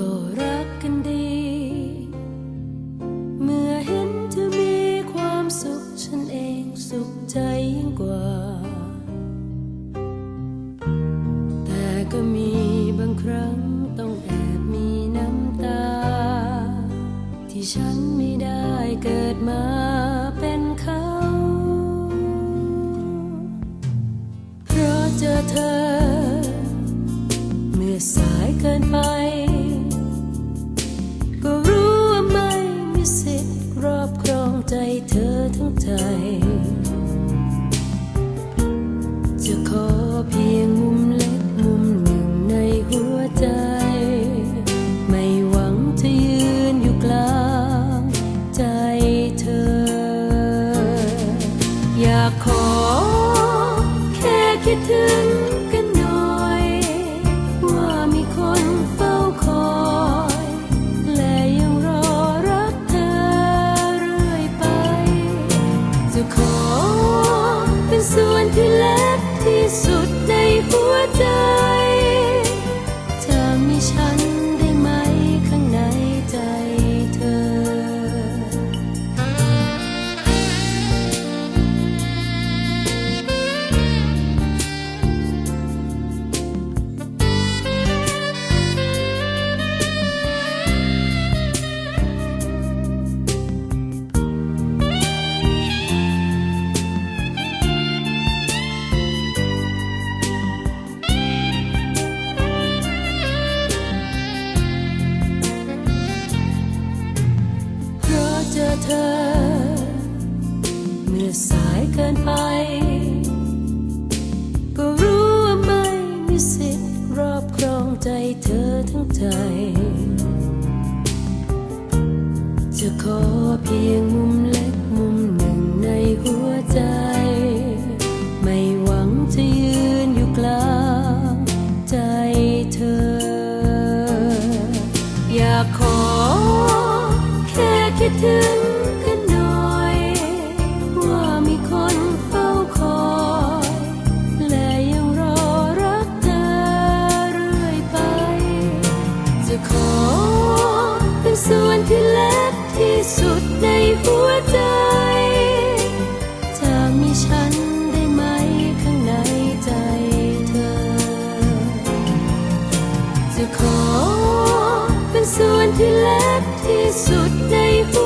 ก็รักกันดี เมื่อเห็นเธอมีความสุขฉันเองสุขใจยิ่งกว่า แต่ก็มีบางครั้งต้องแอบมีน้ำตา ที่ฉันไม่ได้เกิดมาเป็นเขา เพราะเจอเธอ เมื่อสายเกินไป ใจเธอทั้งใจ จะขอเพียงมุมเล็กมุมหนึ่งในหัวใจ ไม่หวังจะยืนอยู่กลางใจเธอ อยากขอแค่คิดถึง จ เธอ เมื่อสายเกินไป ก็รู้ว่าไม่มีสิทธิ์รอบครองใจเธอทั้งใจ จะขอเพียงมุมเล็ก จะขอ เป็นส่วนที่เล็กที่สุดในหัวใจ จะมีฉันได้ไหมข้างในใจเธอ จะขอ เป็นส่วนที่เล็กที่สุดในหัว